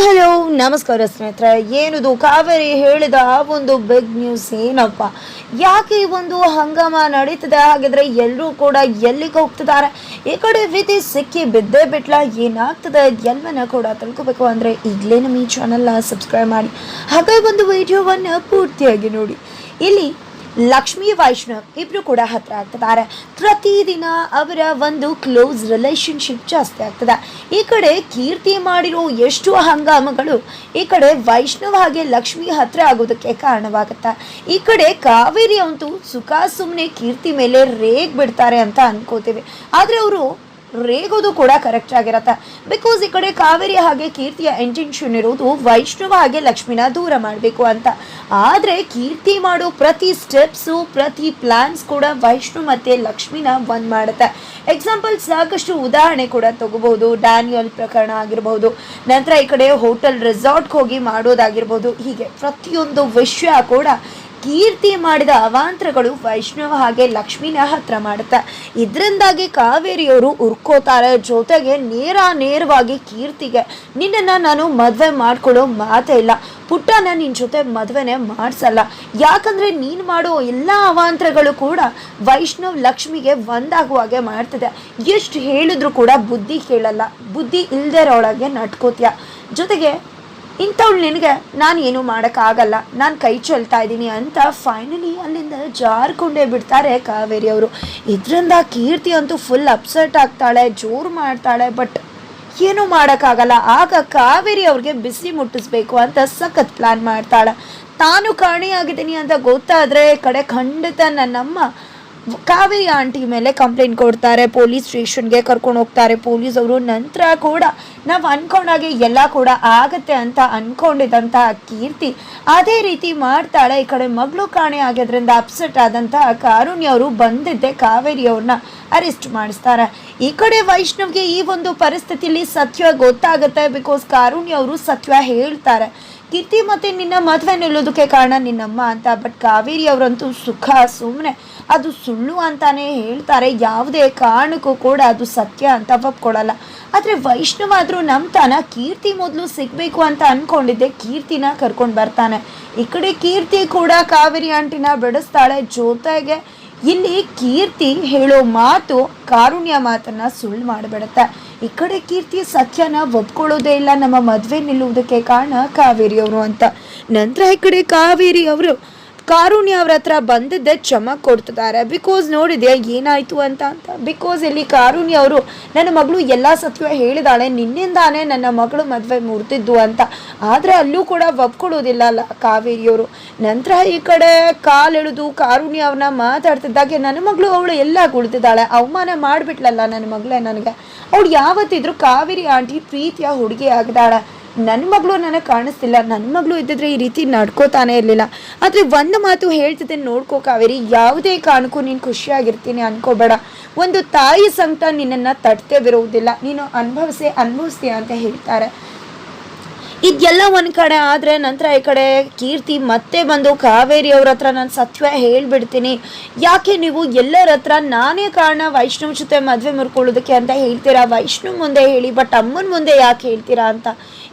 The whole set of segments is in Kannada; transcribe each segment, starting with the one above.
ಹಲೋ, ನಮಸ್ಕಾರ ಸ್ನೇಹಿತರೆ. ಏನಿದು? ಕಾವೇರಿ ಹೇಳಿದ ಒಂದು ಬಿಗ್ ನ್ಯೂಸ್ ಏನಪ್ಪ? ಯಾಕೆ ಈ ಒಂದು ಹಂಗಾಮ ನಡೀತದೆ? ಹಾಗಿದ್ರೆ ಎಲ್ಲರೂ ಕೂಡ ಎಲ್ಲಿಗೆ ಹೋಗ್ತಿದ್ದಾರೆ? ಈ ಕಡೆ ವಿಧಿ ಸಿಕ್ಕಿ ಬಿದ್ದೇ ಬಿಟ್ಲ, ಏನಾಗ್ತದೆ? ಎಲ್ಲವನ್ನ ಕೂಡ ತಿಳ್ಕೊಬೇಕು ಅಂದರೆ ಈಗಲೇ ನಮ್ಮ ಈ ಚಾನಲ್ನ ಸಬ್ಸ್ಕ್ರೈಬ್ ಮಾಡಿ. ಹಾಗೆ ಒಂದು ವಿಡಿಯೋವನ್ನು ಪೂರ್ತಿಯಾಗಿ ನೋಡಿ. ಇಲ್ಲಿ ಲಕ್ಷ್ಮೀ ವೈಷ್ಣವ್ ಇಬ್ರು ಕೂಡ ಹತ್ರ ಆಗ್ತಿದ್ದಾರೆ. ಪ್ರತಿದಿನ ಅವರ ಒಂದು ಕ್ಲೋಸ್ ರಿಲೇಶನ್ಶಿಪ್ ಜಾಸ್ತಿ ಆಗ್ತದೆ. ಈ ಕಡೆ ಕೀರ್ತಿ ಮಾಡಿರೋ ಎಷ್ಟು ಹಂಗಾಮಗಳು, ಈ ಕಡೆ ವೈಷ್ಣವ್ ಹಾಗೆ ಲಕ್ಷ್ಮಿ ಹತ್ರ ಆಗೋದಕ್ಕೆ ಕಾರಣವಾಗುತ್ತೆ. ಈ ಕಡೆ ಕಾವೇರಿ ಅಂತೂ ಸುಖ ಸುಮ್ಮನೆ ಕೀರ್ತಿ ಮೇಲೆ ರೇಗ್ ಬಿಡ್ತಾರೆ ಅಂತ ಅನ್ಕೋತೀವಿ. ಆದರೆ ಅವರು ರೇಗೋದು ಕೂಡ ಕರೆಕ್ಟ್ ಆಗಿರತ್ತೆ. ಬಿಕಾಸ್ ಈ ಕಡೆ ಕಾವೇರಿ ಹಾಗೆ ಕೀರ್ತಿಯ ಇಂಟೆನ್ಷನ್ ಇರೋದು ವೈಷ್ಣವ ಹಾಗೆ ಲಕ್ಷ್ಮಿನ ದೂರ ಮಾಡಬೇಕು ಅಂತ. ಆದರೆ ಕೀರ್ತಿ ಮಾಡೋ ಪ್ರತಿ ಸ್ಟೆಪ್ಸು ಪ್ರತಿ ಪ್ಲಾನ್ಸ್ ಕೂಡ ವೈಷ್ಣು ಮತ್ತೆ ಲಕ್ಷ್ಮಿನ ಒಂದು ಮಾಡುತ್ತೆ. ಎಕ್ಸಾಂಪಲ್ ಸಾಕಷ್ಟು ಉದಾಹರಣೆ ಕೂಡ ತಗೋಬಹುದು. ಡ್ಯಾನಿಯಲ್ ಪ್ರಕರಣ ಆಗಿರಬಹುದು. ನಂತರ ಈ ಕಡೆ ಹೋಟೆಲ್ ರೆಸಾರ್ಟ್ಗೆ ಹೋಗಿ ಮಾಡೋದಾಗಿರ್ಬೋದು. ಹೀಗೆ ಪ್ರತಿಯೊಂದು ವಿಷಯ ಕೂಡ ಕೀರ್ತಿ ಮಾಡಿದ ಅವಾಂತರಗಳು ವೈಷ್ಣವ ಹಾಗೆ ಲಕ್ಷ್ಮಿನ ಹತ್ರ ಮಾಡುತ್ತೆ. ಇದರಿಂದಾಗಿ ಕಾವೇರಿಯವರು ಉರ್ಕೋತಾರೆ ಜೊತೆಗೆ ನೇರ ನೇರವಾಗಿ ಕೀರ್ತಿಗೆ, ನಿನ್ನನ್ನು ನಾನು ಮದುವೆ ಮಾಡ್ಕೊಳ್ಳೋ ಮಾತೇ ಇಲ್ಲ. ಪುಟ್ಟನ ನಿನ್ನ ಜೊತೆ ಮದುವೆನೇ ಮಾಡಿಸಲ್ಲ. ಯಾಕಂದ್ರೆ ನೀನು ಮಾಡೋ ಎಲ್ಲ ಅವಾಂತರಗಳು ಕೂಡ ವೈಷ್ಣವ್ ಲಕ್ಷ್ಮಿಗೆ ಒಂದಾಗುವ ಹಾಗೆ ಮಾಡ್ತದೆ. ಎಷ್ಟು ಹೇಳಿದ್ರು ಕೂಡ ಬುದ್ಧಿ ಕೇಳಲ್ಲ. ಬುದ್ಧಿ ಇಲ್ದೇ ಒಳಗೆ ನಟ್ಕೋತೀಯ ಜೊತೆಗೆ ಇಂಥವ್ಳು ನಿನಗೆ, ನಾನು ಏನು ಮಾಡೋಕ್ಕಾಗಲ್ಲ. ನಾನು ಕೈ ಚೆಲ್ತಾ ಇದ್ದೀನಿ ಅಂತ ಫೈನಲಿ ಅಲ್ಲಿಂದ ಜಾರ್ಕೊಂಡೇ ಬಿಡ್ತಾರೆ ಕಾವೇರಿ ಅವರು. ಇದರಿಂದ ಕೀರ್ತಿ ಅಂತೂ ಫುಲ್ ಅಪ್ಸೆಟ್ ಆಗ್ತಾಳೆ, ಜೋರು ಮಾಡ್ತಾಳೆ ಬಟ್ ಏನೂ ಮಾಡೋಕ್ಕಾಗಲ್ಲ. ಆಗ ಕಾವೇರಿ ಅವ್ರಿಗೆ ಬಿಸಿ ಮುಟ್ಟಿಸ್ಬೇಕು ಅಂತ ಸಖತ್ ಪ್ಲಾನ್ ಮಾಡ್ತಾಳೆ. ತಾನು ಕಾಣೆಯಾಗಿದ್ದೀನಿ ಅಂತ ಗೊತ್ತಾದರೆ ಕಡೆ ಖಂಡಿತ ನನ್ನಮ್ಮ ಕಾವೇರಿ ಆಂಟಿ ಮೇಲೆ ಕಂಪ್ಲೇಂಟ್ ಕೊಡ್ತಾರೆ ಪೊಲೀಸ್ ಸ್ಟೇಷನ್ಗೆ ಕರ್ಕೊಂಡು ಹೋಗ್ತಾರೆ ಪೊಲೀಸ್ ಅವರು. ನಂತರ ಕೂಡ ನಾವು ಅನ್ಕೊಂಡಾಗೆ ಎಲ್ಲ ಕೂಡ ಆಗತ್ತೆ ಅಂತ ಅನ್ಕೊಂಡಿದ್ದಂತಹ ಕೀರ್ತಿ. ಅದೇ ರೀತಿ ಮಾಡ್ತಾಳೆ. ಈ ಕಡೆ ಮಗಳು ಕಾಣೆ ಆಗಿದ್ರಿಂದ ಅಪ್ಸೆಟ್ ಆದಂತಹ ಕಾರುಣ್ಯ ಅವರು ಬಂದಿದ್ದೆ ಕಾವೇರಿ ಅವ್ರನ್ನ ಅರೆಸ್ಟ್ ಮಾಡಿಸ್ತಾರೆ. ಈ ಕಡೆ ವೈಷ್ಣವ್ಗೆ ಈ ಒಂದು ಪರಿಸ್ಥಿತಿಯಲ್ಲಿ ಸತ್ಯ ಗೊತ್ತಾಗುತ್ತೆ ಬಿಕಾಸ್ ಕಾರುಣ್ಯ ಅವರು ಸತ್ಯ ಹೇಳ್ತಾರೆ. ಕೀರ್ತಿ ಮತ್ತೆ ನಿನ್ನ ಮದುವೆ ನಿಲ್ಲೋದಕ್ಕೆ ಕಾರಣ ನಿನ್ನಮ್ಮ ಅಂತ. ಬಟ್ ಕಾವೇರಿ ಅವರಂತೂ ಸುಖ ಸುಮ್ಮನೆ ಅದು ಸುಳ್ಳು ಅಂತಾನೆ ಹೇಳ್ತಾರೆ. ಯಾವುದೇ ಕಾರಣಕ್ಕೂ ಕೂಡ ಅದು ಸತ್ಯ ಅಂತ ಒಪ್ಕೊಳ್ಳಲ್ಲ ಆದರೆ ವೈಷ್ಣವಾದರೂ ನಂಬ್ತಾನ ಕೀರ್ತಿ ಮೊದಲು ಸಿಗಬೇಕು ಅಂತ ಅಂದ್ಕೊಂಡಿದ್ದೆ ಕೀರ್ತಿನ ಕರ್ಕೊಂಡು ಬರ್ತಾನೆ. ಈ ಕಡೆ ಕೀರ್ತಿ ಕೂಡ ಕಾವೇರಿ ಆಂಟಿನ ಬಿಡಿಸ್ತಾಳೆ ಜೊತೆಗೆ. ಇಲ್ಲಿ ಕೀರ್ತಿ ಹೇಳೋ ಮಾತು, ಕಾರುಣ್ಯ ಮಾತನ್ನ ಸುಳ್ಳು ಮಾಡಿಬಿಡುತ್ತೆ. ಈ ಕಡೆ ಕೀರ್ತಿ ಸತ್ಯನ ಒಪ್ಕೊಳ್ಳೋದೇ ಇಲ್ಲ. ನಮ್ಮ ಮದುವೆ ನಿಲ್ಲುವುದಕ್ಕೆ ಕಾರಣ ಕಾವೇರಿ ಅವರು ಅಂತ. ನಂತರ ಈ ಕಡೆ ಕಾವೇರಿ ಅವರು ಕಾರುಣ್ಯ ಅವ್ರ ಹತ್ರ ಬಂದಿದ್ದೆ ಚಮಕ್ ಕೊಡ್ತಿದ್ದಾರೆ. ಬಿಕಾಸ್ ನೋಡಿದ್ಯಾ, ಏನಾಯ್ತು ಅಂತ ಅಂತ. ಬಿಕಾಸ್ ಇಲ್ಲಿ ಕಾರುಣ್ಯ ಅವರು, ನನ್ನ ಮಗಳು ಎಲ್ಲ ಸತ್ವ ಹೇಳಿದಾಳೆ, ನಿನ್ನಿಂದಾನೇ ನನ್ನ ಮಗಳು ಮದುವೆ ಮುರ್ತಿದ್ದು ಅಂತ. ಆದರೆ ಅಲ್ಲೂ ಕೂಡ ಒಪ್ಕೊಳ್ಳೋದಿಲ್ಲ ಅಲ್ಲ ಕಾವೇರಿಯವರು. ನಂತರ ಈ ಕಡೆ ಕಾಲೆಳೆದು ಕಾರುಣ್ಯ ಅವ್ರನ್ನ ಮಾತಾಡ್ತಿದ್ದಾಗೆ, ನನ್ನ ಮಗಳು ಅವಳು ಎಲ್ಲ ಕುಳಿತಿದ್ದಾಳೆ ಅವಮಾನ ಮಾಡಿಬಿಟ್ಲಲ್ಲ ನನ್ನ ಮಗಳೇ ನನಗೆ. ಅವಳು ಯಾವತ್ತಿದ್ರು ಕಾವೇರಿ ಆಂಟಿ ಪ್ರೀತಿಯ ಹುಡುಗಿ ಆಗಿದ್ದಾಳೆ ನನ್ನ ಮಗಳು ನನಗೆ ಕಾಣಿಸ್ತಿಲ್ಲ. ನನ್ನ ಮಗಳು ಇದ್ದಿದ್ರೆ ಈ ರೀತಿ ನಡ್ಕೋತಾನೆ ಇರಲಿಲ್ಲ. ಆದರೆ ಒಂದು ಮಾತು ಹೇಳ್ತಿದ್ದೆ, ನೋಡ್ಕೋ ಕಾವೇರಿ. ಯಾವುದೇ ಕಾರಣಕ್ಕೂ ನೀನು ಖುಷಿಯಾಗಿರ್ತೀನಿ ಅನ್ಕೋಬೇಡ. ಒಂದು ತಾಯಿ ಸಂಕಟ ನಿನ್ನನ್ನು ತಟ್ಟೆ ಬಿರುವುದಿಲ್ಲ ನೀನು ಅನುಭವಿಸಿ, ಅನುಭವಿಸ್ತೀಯ ಅಂತ ಹೇಳ್ತಾರೆ. ಇದೆಲ್ಲ ಒಂದು ಕಡೆ ಆದರೆ ನಂತರ ಈ ಕಡೆ ಕೀರ್ತಿ ಮತ್ತೆ ಬಂದು ಕಾವೇರಿ ಅವ್ರ ಹತ್ರ ನಾನು ಸತ್ಯ ಹೇಳಿಬಿಡ್ತೀನಿ. ಯಾಕೆ ನೀವು ಎಲ್ಲರ ಹತ್ರ ನಾನೇ ಕಾರಣ ವೈಷ್ಣವ್ ಜೊತೆ ಮದುವೆ ಮುರ್ಕೊಳ್ಳೋದಕ್ಕೆ ಅಂತ ಹೇಳ್ತೀರಾ? ವೈಷ್ಣವ್ ಮುಂದೆ ಹೇಳಿ ಬಟ್ ಅಮ್ಮನ ಮುಂದೆ ಯಾಕೆ ಹೇಳ್ತೀರಾ ಅಂತ.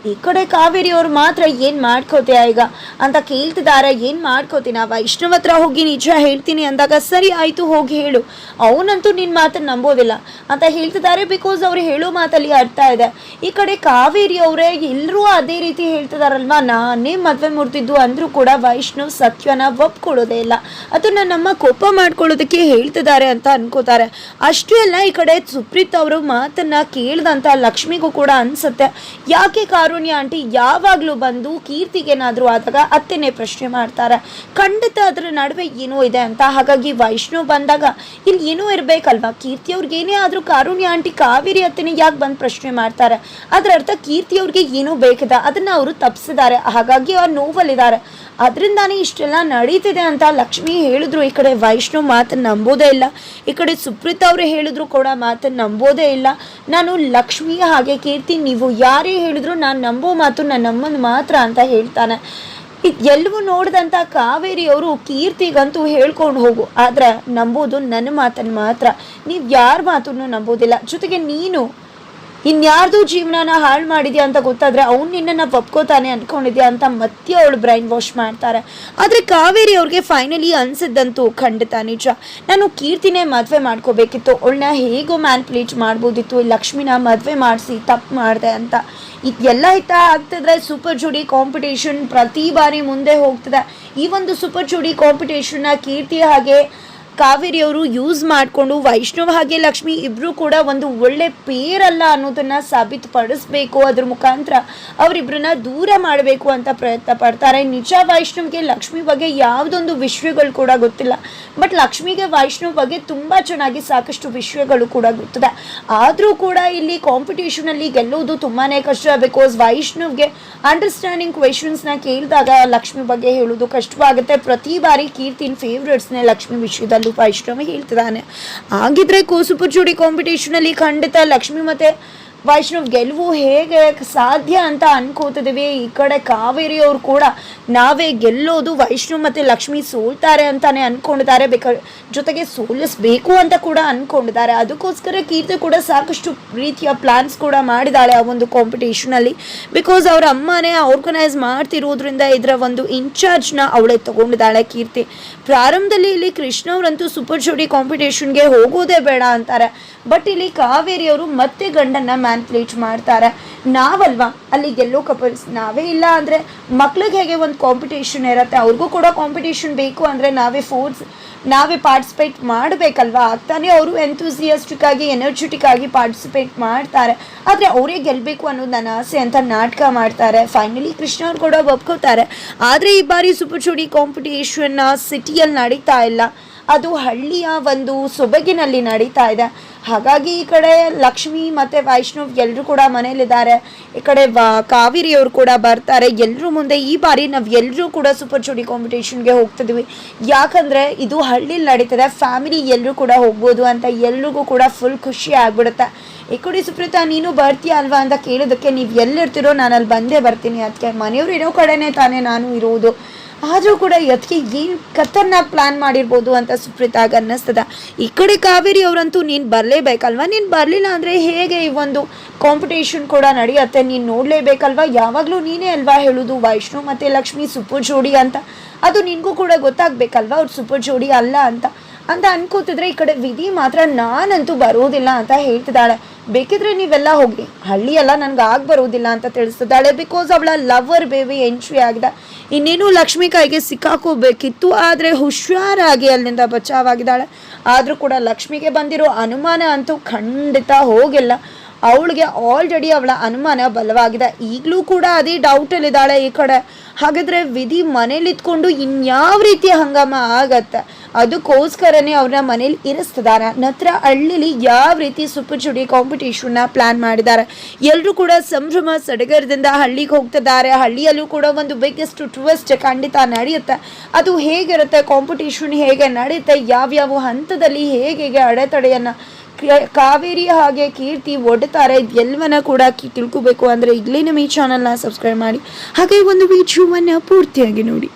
ಈ ಕಡೆ ಕಾವೇರಿ ಅವ್ರು ಮಾತ್ರ ಏನು ಮಾಡ್ಕೋತೀಯ ಈಗ? ಅಂತ ಕೇಳ್ತಿದ್ದಾರೆ ಏನು ಮಾಡ್ಕೋತೀನ ವೈಷ್ಣವ ಹತ್ರ ಹೋಗಿ ನಿಜ ಹೇಳ್ತೀನಿ ಅಂದಾಗ ಸರಿ ಆಯಿತು, ಹೋಗಿ ಹೇಳು. ಅವನಂತೂ ನಿನ್ನ ಮಾತನ್ನು ನಂಬೋದಿಲ್ಲ ಅಂತ ಹೇಳ್ತಿದ್ದಾರೆ ಬಿಕಾಸ್ ಅವ್ರು ಹೇಳೋ ಮಾತಲ್ಲಿ ಅರ್ಥ ಇದೆ. ಈ ಕಡೆ ಕಾವೇರಿ ಅವರೇ ಎಲ್ಲರೂ ಅದೇ ರೀತಿ ಹೇಳ್ತಿದಾರಲ್ವಾ? ನಾನೇ ಮದುವೆ ಮುರಿದಿದ್ದು ಅಂದರೂ ಕೂಡ ವೈಷ್ಣವ್ ಸತ್ಯನ ಒಪ್ಕೊಳ್ಳೋದೇ ಇಲ್ಲ. ಅದನ್ನು ನಮ್ಮ ಕೋಪ ಮಾಡ್ಕೊಳ್ಳೋದಕ್ಕೆ ಹೇಳ್ತಿದ್ದಾರೆ ಅಂತ ಅನ್ಕೋತಾರೆ. ಅಷ್ಟೇ ಅಲ್ಲ, ಈ ಕಡೆ ಸುಪ್ರೀತ್ ಅವರು ಮಾತನ್ನ ಕೇಳ್ದಂತ ಲಕ್ಷ್ಮಿಗೂ ಕೂಡ ಅನ್ಸುತ್ತೆ. ಯಾಕೆ ಕಾರುಣ್ಯ ಆಂಟಿ ಯಾವಾಗಲೂ ಬಂದು ಕೀರ್ತಿಗೇನಾದರೂ ಆದಾಗ ಅತ್ತೆನೇ ಪ್ರಶ್ನೆ ಮಾಡ್ತಾರೆ. ಖಂಡಿತ ಅದರ ನಡುವೆ ಏನೋ ಇದೆ ಅಂತ. ಹಾಗಾಗಿ ವೈಷ್ಣವ್ ಬಂದಾಗ ಇಲ್ಲಿ ಏನೋ ಇರಬೇಕಲ್ವಾ? ಕೀರ್ತಿ ಅವ್ರಿಗೆ ಏನೇ ಆದರೂ ಕಾರುಣ್ಯ ಆಂಟಿ ಕಾವೇರಿ ಅತ್ತೆನೇ ಯಾಕೆ ಬಂದು ಪ್ರಶ್ನೆ ಮಾಡ್ತಾರೆ? ಅದರ ಅರ್ಥ ಕೀರ್ತಿ ಅವ್ರಿಗೆ ಏನೋ ಬೇಕಿದೆ. ಅದನ್ನ ಅವರು ತಪ್ಪಿಸಿದ್ದಾರೆ ಹಾಗಾಗಿ ಅವ್ರು ನೋವಲ್ಲಿದ್ದಾರೆ. ಅದರಿಂದಾನೇ ಇಷ್ಟೆಲ್ಲ ನಡೀತಿದೆ ಅಂತ ಲಕ್ಷ್ಮಿ ಹೇಳಿದ್ರು. ಈ ಕಡೆ ವೈಷ್ಣವ್ ಮಾತನ್ನು ನಂಬೋದೇ ಇಲ್ಲ. ಈ ಕಡೆ ಸುಪ್ರೀತ್ ಅವರು ಹೇಳಿದ್ರು ಕೂಡ ಮಾತನ್ನು ನಂಬೋದೇ ಇಲ್ಲ. ನಾನು ಲಕ್ಷ್ಮಿ ಹಾಗೆ ಕೀರ್ತಿ, ನೀವು ಯಾರೇ ಹೇಳಿದ್ರು ನಾನು ನಂಬೋ ಮಾತು ನನ್ನ ಮಾತ್ರ ಅಂತ ಹೇಳ್ತಾನೆ. ಎಲ್ಲವೂ ನೋಡಿದಂಥ ಕಾವೇರಿ ಅವರು ಕೀರ್ತಿಗಂತೂ ಹೇಳ್ಕೊಂಡು ಹೋಗು. ಆದರೆ ನಂಬೋದು ನನ್ನ ಮಾತನ್ನು ಮಾತ್ರ. ನೀವು ಯಾರ ಮಾತನ್ನು ನಂಬೋದಿಲ್ಲ. ಜೊತೆಗೆ ನೀನು ಇನ್ಯಾರ್ದು ಜೀವನನ ಹಾಳು ಮಾಡಿದ್ಯಾ ಅಂತ ಗೊತ್ತಾದ್ರೆ ಅವ್ನು ನಿನ್ನನ್ನು ಒಪ್ಕೋತಾನೆ ಅಂದ್ಕೊಂಡಿದ್ಯಾ ಅಂತ ಮತ್ತೆ ಅವಳು ಬ್ರೈನ್ ವಾಶ್ ಮಾಡ್ತಾರೆ. ಆದರೆ ಕಾವೇರಿ ಅವ್ರಿಗೆ ಫೈನಲಿ ಅನ್ಸಿದ್ದಂತೂ ಖಂಡಿತ ನಿಜ. ನಾನು ಕೀರ್ತಿನೇ ಮದುವೆ ಮಾಡ್ಕೋಬೇಕಿತ್ತು. ಅವಳನ್ನ ಹೇಗೋ ಮ್ಯಾನ್ಪ್ಲೇಟ್ ಮಾಡ್ಬೋದಿತ್ತು. ಲಕ್ಷ್ಮಿನ ಮದುವೆ ಮಾಡಿಸಿ ತಪ್ಪು ಮಾಡಿದೆ ಅಂತ. ಇದೆಲ್ಲ ಇತ್ತ ಆಗ್ತಿದ್ರೆ ಸೂಪರ್ ಜೋಡಿ ಕಾಂಪಿಟೇಷನ್ ಪ್ರತಿ ಬಾರಿ ಮುಂದೆ ಹೋಗ್ತದೆ. ಈ ಒಂದು ಸೂಪರ್ ಜೋಡಿ ಕಾಂಪಿಟೇಷನ್ನ ಕೀರ್ತಿ ಹಾಗೆ ಕಾವೇರಿ ಅವರು ಯೂಸ್ ಮಾಡಿಕೊಂಡು ವೈಷ್ಣವ ಹಾಗೆ ಲಕ್ಷ್ಮಿ ಇಬ್ಬರು ಕೂಡ ಒಂದು ಒಳ್ಳೆ ಪೇರಲ್ಲ ಅನ್ನೋದನ್ನ ಸಾಬೀತುಪಡಿಸ್ಬೇಕು. ಅದ್ರ ಮುಖಾಂತರ ಅವರಿಬ್ಬರನ್ನ ದೂರ ಮಾಡಬೇಕು ಅಂತ ಪ್ರಯತ್ನ ಪಡ್ತಾರೆ. ನಿಜ ವೈಷ್ಣವ್ಗೆ ಲಕ್ಷ್ಮಿ ಬಗ್ಗೆ ಯಾವುದೊಂದು ವಿಷಯಗಳು ಕೂಡ ಗೊತ್ತಿಲ್ಲ. ಬಟ್ ಲಕ್ಷ್ಮಿಗೆ ವೈಷ್ಣವ್ ಬಗ್ಗೆ ತುಂಬ ಚೆನ್ನಾಗಿ ಸಾಕಷ್ಟು ವಿಷಯಗಳು ಕೂಡ ಗೊತ್ತಿದೆ. ಆದರೂ ಕೂಡ ಇಲ್ಲಿ ಕಾಂಪಿಟೇಷನಲ್ಲಿ ಗೆಲ್ಲುವುದು ತುಂಬಾ ಕಷ್ಟ. ಬಿಕಾಸ್ ವೈಷ್ಣವ್ಗೆ ಅಂಡರ್ಸ್ಟ್ಯಾಂಡಿಂಗ್ ಕ್ವೆಶನ್ಸ್ನ ಕೇಳಿದಾಗ ಲಕ್ಷ್ಮಿ ಬಗ್ಗೆ ಹೇಳೋದು ಕಷ್ಟವಾಗುತ್ತೆ. ಪ್ರತಿ ಬಾರಿ ಕೀರ್ತಿನ ಫೇವ್ರೇಟ್ಸ್ನೇ ಲಕ್ಷ್ಮಿ ವಿಷಯದಲ್ಲೂ ವೈಷ್ಣವ್ ಹೇಳ್ತಿದ್ದಾನೆ. ಹಾಗಿದ್ರೆ ಕೂಸುಪು ಜೋಡಿ ಕಾಂಪಿಟೇಷನಲ್ಲಿ ಖಂಡಿತ ಲಕ್ಷ್ಮಿ ಮತ್ತೆ ವೈಷ್ಣವ್ ಗೆಲುವು ಹೇಗೆ ಸಾಧ್ಯ ಅಂತ ಅನ್ಕೋತಿದ್ದೀವಿ ಈ ಕಡೆ ಕಾವೇರಿ ಅವ್ರು ಕೂಡ ನಾವೇ ಗೆಲ್ಲೋದು ವೈಷ್ಣವ್ ಮತ್ತು ಲಕ್ಷ್ಮಿ ಸೋಲ್ತಾರೆ ಅಂತಾನೆ ಅನ್ಕೊಂಡಿದ್ದಾರೆ. ಬೇಕ, ಜೊತೆಗೆ ಸೋಲಿಸ್ಬೇಕು ಅಂತ ಕೂಡ ಅನ್ಕೊಂಡಿದ್ದಾರೆ. ಅದಕ್ಕೋಸ್ಕರ ಕೀರ್ತಿ ಕೂಡ ಸಾಕಷ್ಟು ರೀತಿಯ ಪ್ಲಾನ್ಸ್ ಕೂಡ ಮಾಡಿದಾಳೆ ಆ ಒಂದು ಕಾಂಪಿಟೇಷನಲ್ಲಿ ಬಿಕಾಸ್ ಅವ್ರ ಅಮ್ಮನೇ ಆರ್ಗನೈಸ್ ಮಾಡ್ತಿರೋದ್ರಿಂದ ಇದರ ಒಂದು ಇನ್ಚಾರ್ಜ್ನ ಅವಳೇ ತಗೊಂಡಿದ್ದಾಳೆ ಕೀರ್ತಿ. ಪ್ರಾರಂಭದಲ್ಲಿ ಇಲ್ಲಿ ಕೃಷ್ಣ ಅವರಂತೂ ಸೂಪರ್ ಜೋಡಿ ಕಾಂಪಿಟೇಷನ್ಗೆ ಹೋಗೋದೇ ಬೇಡ ಅಂತಾರೆ. ಬಟ್ ಇಲ್ಲಿ ಕಾವೇರಿ ಅವರು ಮತ್ತೆ ಗಂಡನ್ನ ಮ್ಯಾನ್ಪ್ಲೇಟ್ ಮಾಡ್ತಾರೆ. ನಾವಲ್ವಾ? ಅಲ್ಲಿ ಗೆಲ್ಲೋ ಕಪಲ್ಸ್ ನಾವೇ ಇಲ್ಲ ಅಂದರೆ ಮಕ್ಳಿಗೆ ಹೇಗೆ ಒಂದು ಕಾಂಪಿಟೇಷನ್ ಇರುತ್ತೆ? ಅವ್ರಿಗೂ ಕೂಡ ಕಾಂಪಿಟೇಷನ್ ಬೇಕು ಅಂದರೆ ನಾವೇ ಫೋರ್ಸ್ ನಾವೇ ಪಾರ್ಟಿಸಿಪೇಟ್ ಮಾಡಬೇಕಲ್ವಾ? ಆಗ್ತಾನೆ ಅವರು ಎಂಥೂಸಿಯಸ್ಟಿಕ್ ಆಗಿ ಎನರ್ಜೆಟಿಕ್ ಆಗಿ ಪಾರ್ಟಿಸಿಪೇಟ್ ಮಾಡ್ತಾರೆ. ಆದರೆ ಅವರೇ ಗೆಲ್ಲಬೇಕು ಅನ್ನೋದು ನನ್ನ ಆಸೆ ಅಂತ ನಾಟಕ ಮಾಡ್ತಾರೆ. ಫೈನಲಿ ಕೃಷ್ಣ ಅವ್ರು ಕೂಡ ಒಪ್ಕೋತಾರೆ. ಆದರೆ ಈ ಬಾರಿ ಸೂಪರ್ ಚೂಡಿ ಕಾಂಪಿಟೇಷನ್ ಸಿಟಿಯಲ್ಲಿ ನಡೀತಾ ಇಲ್ಲ. ಅದು ಹಳ್ಳಿಯ ಒಂದು ಸೊಬಗಿನಲ್ಲಿ ನಡೀತಾ ಇದೆ. ಹಾಗಾಗಿ ಈ ಕಡೆ ಲಕ್ಷ್ಮಿ ಮತ್ತು ವೈಷ್ಣವ್ ಎಲ್ಲರೂ ಕೂಡ ಮನೇಲಿದ್ದಾರೆ ಈ ಕಡೆ ವ ಕಾವೇರಿಯವರು ಕೂಡ ಬರ್ತಾರೆ. ಎಲ್ಲರೂ ಮುಂದೆ ಈ ಬಾರಿ ನಾವು ಎಲ್ಲರೂ ಕೂಡ ಸೂಪರ್ ಜೋಡಿ ಕಾಂಪಿಟೇಷನ್ಗೆ ಹೋಗ್ತಿದ್ವಿ. ಯಾಕಂದರೆ ಇದು ಹಳ್ಳಿಲಿ ನಡೀತದೆ. ಫ್ಯಾಮಿಲಿ ಎಲ್ಲರೂ ಕೂಡ ಹೋಗ್ಬೋದು ಅಂತ ಎಲ್ರಿಗೂ ಕೂಡ ಫುಲ್ ಖುಷಿ ಆಗ್ಬಿಡುತ್ತೆ. ಈ ಕಡೆ ಸುಪ್ರೀತಾ, ನೀನು ಬರ್ತೀಯ ಅಲ್ವಾ ಅಂತ ಕೇಳೋದಕ್ಕೆ ನೀವು ಎಲ್ಲಿರ್ತೀರೋ ನಾನು ಅಲ್ಲಿ ಬಂದೇ ಬರ್ತೀನಿ. ಅದಕ್ಕೆ ಮನೆಯವರು ಇರೋ ಕಡೆನೇ ತಾನೇ ನಾನು ಇರೋದು. ಆದರೂ ಕೂಡ ಅದಕ್ಕೆ ಏನು ಖತರ್ನಾಕ್ ಪ್ಲ್ಯಾನ್ ಮಾಡಿರ್ಬೋದು ಅಂತ ಸುಪ್ರೀತಾಗ ಅನ್ನಿಸ್ತದ. ಈ ಕಡೆ ಕಾವೇರಿ ಅವರಂತೂ ನೀನು ಬರಲೇಬೇಕಲ್ವಾ? ನೀನು ಬರಲಿಲ್ಲ ಅಂದರೆ ಹೇಗೆ ಈ ಒಂದು ಕಾಂಪಿಟೇಷನ್ ಕೂಡ ನಡೆಯುತ್ತೆ? ನೀನು ನೋಡಲೇಬೇಕಲ್ವಾ? ಯಾವಾಗಲೂ ನೀನೇ ಅಲ್ವಾ ಹೇಳೋದು? ವೈಷ್ಣು ಮತ್ತು ಲಕ್ಷ್ಮಿ ಸೂಪರ್ ಜೋಡಿ ಅಂತ. ಅದು ನಿನಗೂ ಕೂಡ ಗೊತ್ತಾಗಬೇಕಲ್ವಾ? ಅವ್ರು ಸೂಪರ್ ಜೋಡಿ ಅಲ್ಲ ಅಂತ. ಅಂತ ಅನ್ಕೋತಿದ್ರೆ ಈ ಕಡೆ ವಿಧಿ ಮಾತ್ರ ನಾನಂತೂ ಬರೋದಿಲ್ಲ ಅಂತ ಹೇಳ್ತಿದ್ದಾಳೆ. ಬೇಕಿದ್ರೆ ನೀವೆಲ್ಲ ಹೋಗಿ ಹಳ್ಳಿ ಎಲ್ಲ ನನ್ಗೆ ಆಗ ಬರೋದಿಲ್ಲ ಅಂತ ತಿಳಿಸ್ತಿದ್ದಾಳೆ. ಬಿಕಾಸ್ ಅವಳ ಲವರ್ ಬೇಬಿ ಎಂಟ್ರಿ ಆಗಿದೆ. ಇನ್ನೇನು ಲಕ್ಷ್ಮಿ ಕೈಗೆ ಸಿಕ್ಕಾಕೋಬೇಕಿತ್ತು, ಆದರೆ ಹುಷಾರಾಗಿ ಅಲ್ಲಿಂದ ಬಚಾವಾಗಿದ್ದಾಳೆ. ಆದರೂ ಕೂಡ ಲಕ್ಷ್ಮಿಗೆ ಬಂದಿರೋ ಅನುಮಾನ ಅಂತೂ ಖಂಡಿತ ಹೋಗಿಲ್ಲ. ಅವಳಿಗೆ ಆಲ್ರೆಡಿ ಅವಳ ಅನುಮಾನ ಬಲವಾಗಿದೆ. ಈಗಲೂ ಕೂಡ ಅದೇ ಡೌಟಲ್ಲಿದ್ದಾಳೆ ಈ ಕಡೆ. ಹಾಗಾದರೆ ವಿಧಿ ಮನೇಲಿತ್ಕೊಂಡು ಇನ್ಯಾವ ರೀತಿಯ ಹಂಗಾಮ ಆಗತ್ತೆ? ಅದಕ್ಕೋಸ್ಕರನೇ ಅವ್ರನ್ನ ಮನೇಲಿ ಇರಿಸ್ತಿದ್ದಾರೆ ನಂತರ ಹಳ್ಳಿಲಿ ಯಾವ ರೀತಿ ಸುಪ್ಪು ಚುಡಿ ಕಾಂಪಿಟೇಷನ್ನ ಪ್ಲಾನ್ ಮಾಡಿದ್ದಾರೆ ಎಲ್ಲರೂ ಕೂಡ ಸಂಭ್ರಮ, ಸಡಗರದಿಂದ ಹಳ್ಳಿಗೆ ಹೋಗ್ತಿದ್ದಾರೆ. ಹಳ್ಳಿಯಲ್ಲೂ ಕೂಡ ಒಂದು ಬಿಗ್ಗೆಸ್ಟ್ ಟ್ವಿಸ್ಟ್ ಖಂಡಿತ ನಡೆಯುತ್ತೆ. ಅದು ಹೇಗಿರುತ್ತೆ? ಕಾಂಪಿಟೇಷನ್ ಹೇಗೆ ನಡೆಯುತ್ತೆ? ಯಾವ್ಯಾವ ಹಂತದಲ್ಲಿ ಹೇಗೆ ಹೇಗೆ ಅಡೆತಡೆಯನ್ನು ಕಾವೇರಿ ಹಾಗೆ ಕೀರ್ತಿ ಒಡ್ತಾರೆ ಎಲ್ಲವನ್ನ ಕೂಡ ತಿಳ್ಕೋಬೇಕು ತಿಳ್ಕೊಬೇಕು. ಅಂದರೆ ಈಗಲೇ ನಮ್ಮ ಈ ಚಾನಲ್ನ ಸಬ್ಸ್ಕ್ರೈಬ್ ಮಾಡಿ. ಹಾಗೆ ಒಂದು ವಿಡಿಯೋವನ್ನು ಪೂರ್ತಿಯಾಗಿ ನೋಡಿ.